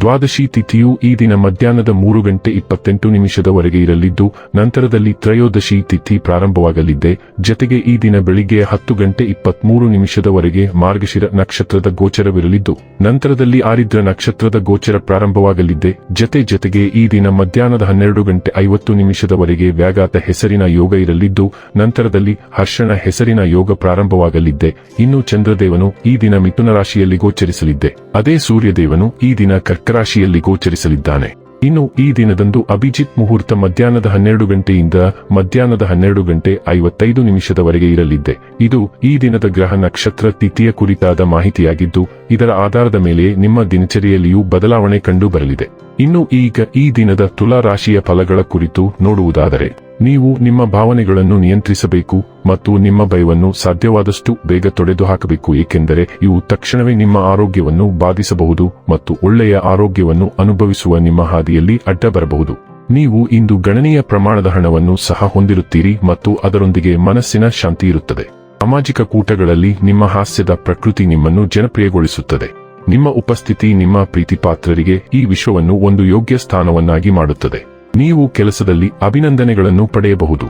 ದ್ವಾದಶಿ ತಿಥಿಯು ಈ ದಿನ ಮಧ್ಯಾಹ್ನದ ಮೂರು ಗಂಟೆ ಇಪ್ಪತ್ತೆಂಟು ನಿಮಿಷದವರೆಗೆ ಇರಲಿದ್ದು, ನಂತರದಲ್ಲಿ ತ್ರಯೋದಶಿ ತಿಥಿ ಪ್ರಾರಂಭವಾಗಲಿದೆ. ಜತೆಗೆ ಈ ದಿನ ಬೆಳಿಗ್ಗೆ ಹತ್ತು ಗಂಟೆ ಇಪ್ಪತ್ಮೂರು ನಿಮಿಷದವರೆಗೆ ಮಾರ್ಗಶಿರ ನಕ್ಷತ್ರದ ಗೋಚರವಿರಲಿದ್ದು, ನಂತರದಲ್ಲಿ ಆರಿದ್ರ ನಕ್ಷತ್ರದ ಗೋಚರ ಪ್ರಾರಂಭವಾಗಲಿದೆ. ಜತೆ ಜತೆಗೆ ಈ ದಿನ ಮಧ್ಯಾಹ್ನದ ಹನ್ನೆರಡು ಗಂಟೆ ಐವತ್ತು ನಿಮಿಷದವರೆಗೆ ವ್ಯಾಘಾತ ಹೆಸರಿನ ಯೋಗ ಇರಲಿದ್ದು, ನಂತರದಲ್ಲಿ ಹರ್ಷಣ ಹೆಸರಿನ ಯೋಗ ಪ್ರಾರಂಭವಾಗಲಿದೆ. ಇನ್ನು ಚಂದ್ರದೇವನು ಈ ದಿನ ಮಿಥುನ ರಾಶಿಯಲ್ಲಿ ಗೋಚರಿಸಲಿದ್ದೆ ಅದೇ ಸೂರ್ಯದೇವನು ಈ ದಿನ ಕರ್ಕರಾಶಿಯಲ್ಲಿ ಗೋಚರಿಸಲಿದ್ದಾನೆ. ಇನ್ನು ಈ ದಿನದಂದು ಅಭಿಜಿತ್ ಮುಹೂರ್ತ ಮಧ್ಯಾಹ್ನದ ಹನ್ನೆರಡು ಗಂಟೆಯಿಂದ ಮಧ್ಯಾಹ್ನದ ಹನ್ನೆರಡು ಗಂಟೆ ಐವತ್ತೈದು ನಿಮಿಷದವರೆಗೆ ಇರಲಿದೆ ಇದು ಈ ದಿನದ ಗ್ರಹ ನಕ್ಷತ್ರ ತಿಥಿಯ ಕುರಿತಾದ ಮಾಹಿತಿಯಾಗಿದ್ದು, ಇದರ ಆಧಾರದ ಮೇಲೆ ನಿಮ್ಮ ದಿನಚರಿಯಲ್ಲಿಯೂ ಬದಲಾವಣೆ ಕಂಡುಬರಲಿದೆ. ಇನ್ನು ಈಗ ಈ ದಿನದ ತುಲಾ ರಾಶಿಯ ಫಲಗಳ ಕುರಿತು ನೋಡುವುದಾದರೆ ನೀವು ನಿಮ್ಮ ಭಾವನೆಗಳನ್ನು ನಿಯಂತ್ರಿಸಬೇಕು ಮತ್ತು ನಿಮ್ಮ ಭಯವನ್ನು ಸಾಧ್ಯವಾದಷ್ಟು ಬೇಗ ತೊಡೆದು ಹಾಕಬೇಕು ಏಕೆಂದರೆ ಇವು ತಕ್ಷಣವೇ ನಿಮ್ಮ ಆರೋಗ್ಯವನ್ನು ಬಾಧಿಸಬಹುದು ಮತ್ತು ಒಳ್ಳೆಯ ಆರೋಗ್ಯವನ್ನು ಅನುಭವಿಸುವ ನಿಮ್ಮ ಹಾದಿಯಲ್ಲಿ ಅಡ್ಡ ಬರಬಹುದು ನೀವು ಇಂದು ಗಣನೀಯ ಪ್ರಮಾಣದ ಹಣವನ್ನು ಸಹ ಹೊಂದಿರುತ್ತೀರಿ ಮತ್ತು ಅದರೊಂದಿಗೆ ಮನಸ್ಸಿನ ಶಾಂತಿ ಇರುತ್ತದೆ. ಸಾಮಾಜಿಕ ಕೂಟಗಳಲ್ಲಿ ನಿಮ್ಮ ಹಾಸ್ಯದ ಪ್ರಕೃತಿ ನಿಮ್ಮನ್ನು ಜನಪ್ರಿಯಗೊಳಿಸುತ್ತದೆ. ನಿಮ್ಮ ಉಪಸ್ಥಿತಿ ನಿಮ್ಮ ಪ್ರೀತಿಪಾತ್ರರಿಗೆ ಈ ವಿಶ್ವವನ್ನು ಒಂದು ಯೋಗ್ಯ ಸ್ಥಾನವನ್ನಾಗಿ ಮಾಡುತ್ತದೆ. ನೀವು ಕೆಲಸದಲ್ಲಿ ಅಭಿನಂದನೆಗಳನ್ನು ಪಡೆಯಬಹುದು.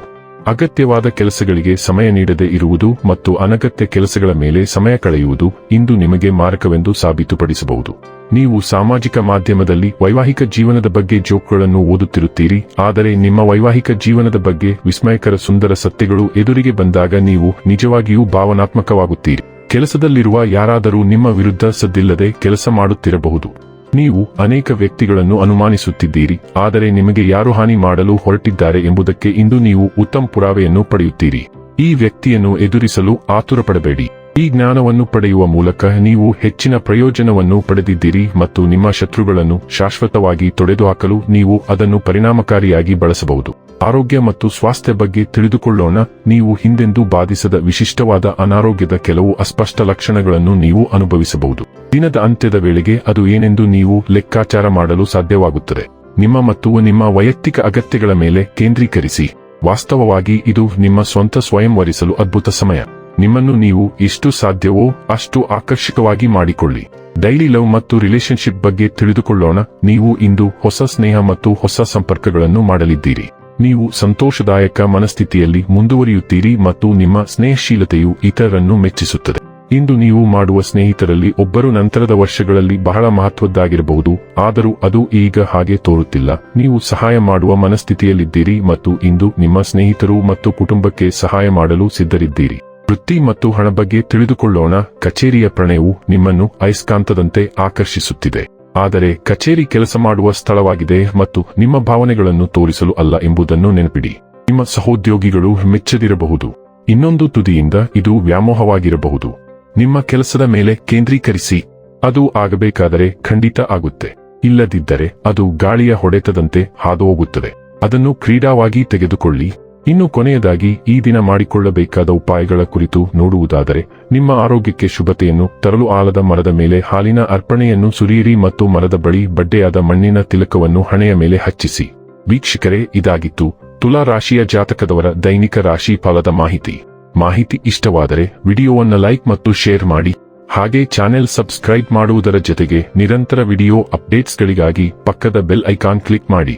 ಅಗತ್ಯವಾದ ಕೆಲಸಗಳಿಗೆ ಸಮಯ ನೀಡದೆ ಇರುವುದು ಮತ್ತು ಅನಗತ್ಯ ಕೆಲಸಗಳ ಮೇಲೆ ಸಮಯ ಕಳೆಯುವುದು ಇಂದು ನಿಮಗೆ ಮಾರಕವೆಂದು ಸಾಬೀತುಪಡಿಸಬಹುದು. ನೀವು ಸಾಮಾಜಿಕ ಮಾಧ್ಯಮದಲ್ಲಿ ವೈವಾಹಿಕ ಜೀವನದ ಬಗ್ಗೆ ಜೋಕ್ಗಳನ್ನು ಓದುತ್ತಿರುತ್ತೀರಿ, ಆದರೆ ನಿಮ್ಮ ವೈವಾಹಿಕ ಜೀವನದ ಬಗ್ಗೆ ವಿಸ್ಮಯಕರ ಸುಂದರ ಸತ್ಯಗಳು ಎದುರಿಗೆ ಬಂದಾಗ ನೀವು ನಿಜವಾಗಿಯೂ ಭಾವನಾತ್ಮಕವಾಗುತ್ತೀರಿ. ಕೆಲಸದಲ್ಲಿರುವ ಯಾರಾದರೂ ನಿಮ್ಮ ವಿರುದ್ಧ ಸದ್ದಿಲ್ಲದೆ ಕೆಲಸ ಮಾಡುತ್ತಿರಬಹುದು. ನೀವು ಅನೇಕ ವ್ಯಕ್ತಿಗಳನ್ನು ಅನುಮಾನಿಸುತ್ತಿದ್ದೀರಿ, ಆದರೆ ನಿಮಗೆ ಯಾರು ಹಾನಿ ಮಾಡಲು ಹೊರಟಿದ್ದಾರೆ ಎಂಬುದಕ್ಕೆ ಇಂದು ನೀವು ಉತ್ತಮ ಪುರಾವೆಯನ್ನು ಪಡೆಯುತ್ತೀರಿ. ಈ ವ್ಯಕ್ತಿಯನ್ನು ಎದುರಿಸಲು ಆತುರಪಡಬೇಡಿ. ಈ ಜ್ಞಾನವನ್ನು ಪಡೆಯುವ ಮೂಲಕ ನೀವು ಹೆಚ್ಚಿನ ಪ್ರಯೋಜನವನ್ನು ಪಡೆದಿದ್ದೀರಿ ಮತ್ತು ನಿಮ್ಮ ಶತ್ರುಗಳನ್ನು ಶಾಶ್ವತವಾಗಿ ತೊಡೆದುಹಾಕಲು ನೀವು ಅದನ್ನು ಪರಿಣಾಮಕಾರಿಯಾಗಿ ಬಳಸಬಹುದು. ಆರೋಗ್ಯ ಮತ್ತು ಸ್ವಾಸ್ಥ್ಯ ಬಗ್ಗೆ ತಿಳಿದುಕೊಳ್ಳೋಣ. ನೀವು ಹಿಂದೆಂದೂ ಬಾಧಿಸದ ವಿಶಿಷ್ಟವಾದ ಅನಾರೋಗ್ಯದ ಕೆಲವು ಅಸ್ಪಷ್ಟ ಲಕ್ಷಣಗಳನ್ನು ನೀವು ಅನುಭವಿಸಬಹುದು. ದಿನದ ಅಂತ್ಯದ ವೇಳೆಗೆ ಅದು ಏನೆಂದು ನೀವು ಲೆಕ್ಕಾಚಾರ ಮಾಡಲು ಸಾಧ್ಯವಾಗುತ್ತದೆ. ನಿಮ್ಮ ಮತ್ತು ನಿಮ್ಮ ವೈಯಕ್ತಿಕ ಅಗತ್ಯಗಳ ಮೇಲೆ ಕೇಂದ್ರೀಕರಿಸಿ. ವಾಸ್ತವವಾಗಿ ಇದು ನಿಮ್ಮ ಸ್ವಂತ ವರಿಸಲು ಅದ್ಭುತ ಸಮಯ. ನಿಮ್ಮನ್ನು ನೀವು ಎಷ್ಟು ಸಾಧ್ಯವೋ ಅಷ್ಟು ಆಕರ್ಷಕವಾಗಿ ಮಾಡಿಕೊಳ್ಳಿ. ಡೈಲಿ ಲವ್ ಮತ್ತು ರಿಲೇಶನ್ಶಿಪ್ ಬಗ್ಗೆ ತಿಳಿದುಕೊಳ್ಳೋಣ. ನೀವು ಇಂದು ಹೊಸ ಸ್ನೇಹ ಮತ್ತು ಹೊಸ ಸಂಪರ್ಕಗಳನ್ನು ಮಾಡಲಿದ್ದೀರಿ. ನೀವು ಸಂತೋಷದಾಯಕ ಮನಸ್ಥಿತಿಯಲ್ಲಿ ಮುಂದುವರಿಯುತ್ತೀರಿ ಮತ್ತು ನಿಮ್ಮ ಸ್ನೇಹಶೀಲತೆಯು ಇತರರನ್ನು ಮೆಚ್ಚಿಸುತ್ತದೆ. ಇಂದು ನೀವು ಮಾಡುವ ಸ್ನೇಹಿತರಲ್ಲಿ ಒಬ್ಬರು ನಂತರದ ವರ್ಷಗಳಲ್ಲಿ ಬಹಳ ಮಹತ್ವದ್ದಾಗಿರಬಹುದು, ಆದರೂ ಅದು ಈಗ ಹಾಗೆ ತೋರುತ್ತಿಲ್ಲ. ನೀವು ಸಹಾಯ ಮಾಡುವ ಮನಸ್ಥಿತಿಯಲ್ಲಿದ್ದೀರಿ ಮತ್ತು ಇಂದು ನಿಮ್ಮ ಸ್ನೇಹಿತರು ಮತ್ತು ಕುಟುಂಬಕ್ಕೆ ಸಹಾಯ ಮಾಡಲು ಸಿದ್ಧರಿದ್ದೀರಿ. ವೃತ್ತಿ ಮತ್ತು ಹಣ ಬಗ್ಗೆ ತಿಳಿದುಕೊಳ್ಳೋಣ. ಕಚೇರಿಯ ಪ್ರಣಯವು ನಿಮ್ಮನ್ನು ಅಯಸ್ಕಾಂತದಂತೆ ಆಕರ್ಷಿಸುತ್ತಿದೆ. ಆದರೆ ಕಚೇರಿ ಕೆಲಸ ಮಾಡುವ ಸ್ಥಳವಾಗಿದೆ ಮತ್ತು ನಿಮ್ಮ ಭಾವನೆಗಳನ್ನು ತೋರಿಸಲು ಅಲ್ಲ ಎಂಬುದನ್ನು ನೆನಪಿಡಿ. ನಿಮ್ಮ ಸಹೋದ್ಯೋಗಿಗಳು ಮೆಚ್ಚದಿರಬಹುದು. ಇನ್ನೊಂದು ತುದಿಯಿಂದ ಇದು ವ್ಯಾಮೋಹವಾಗಿರಬಹುದು. ನಿಮ್ಮ ಕೆಲಸದ ಮೇಲೆ ಕೇಂದ್ರೀಕರಿಸಿ. ಅದು ಆಗಬೇಕಾದರೆ ಖಂಡಿತ ಆಗುತ್ತೆ. ಇಲ್ಲದಿದ್ದರೆ ಅದು ಗಾಳಿಯ ಹೊಡೆತದಂತೆ ಹಾದುಹೋಗುತ್ತದೆ ಅದನ್ನು ಕ್ರೀಡಾವಾಗಿ ತೆಗೆದುಕೊಳ್ಳಿ. ಇನ್ನು ಕೊನೆಯದಾಗಿ ಈ ದಿನ ಮಾಡಿಕೊಳ್ಳಬೇಕಾದ ಉಪಾಯಗಳ ಕುರಿತು ನೋಡುವುದಾದರೆ, ನಿಮ್ಮ ಆರೋಗ್ಯಕ್ಕೆ ಶುಭತೆಯನ್ನು ತರಲು ಆಲದ ಮರದ ಮೇಲೆ ಹಾಲಿನ ಅರ್ಪಣೆಯನ್ನು ಸುರಿಯಿರಿ ಮತ್ತು ಮರದ ಬಳಿ ಬಡ್ಡೆಯಾದ ಮಣ್ಣಿನ ತಿಲಕವನ್ನು ಹಣೆಯ ಮೇಲೆ ಹಚ್ಚಿಸಿ. ವೀಕ್ಷಕರೇ, ಇದಾಗಿತ್ತು ತುಲಾ ರಾಶಿಯ ಜಾತಕದವರ ದೈನಿಕ ರಾಶಿ ಫಲದ ಮಾಹಿತಿ. ಮಾಹಿತಿ ಇಷ್ಟವಾದರೆ ವಿಡಿಯೋವನ್ನು ಲೈಕ್ ಮತ್ತು ಶೇರ್ ಮಾಡಿ. ಹಾಗೆ ಚಾನೆಲ್ ಸಬ್ಸ್ಕ್ರೈಬ್ ಮಾಡುವುದರ ಜೊತೆಗೆ ನಿರಂತರ ವಿಡಿಯೋ ಅಪ್ಡೇಟ್ಸ್ಗಳಿಗಾಗಿ ಪಕ್ಕದ ಬೆಲ್ ಐಕಾನ್ ಕ್ಲಿಕ್ ಮಾಡಿ.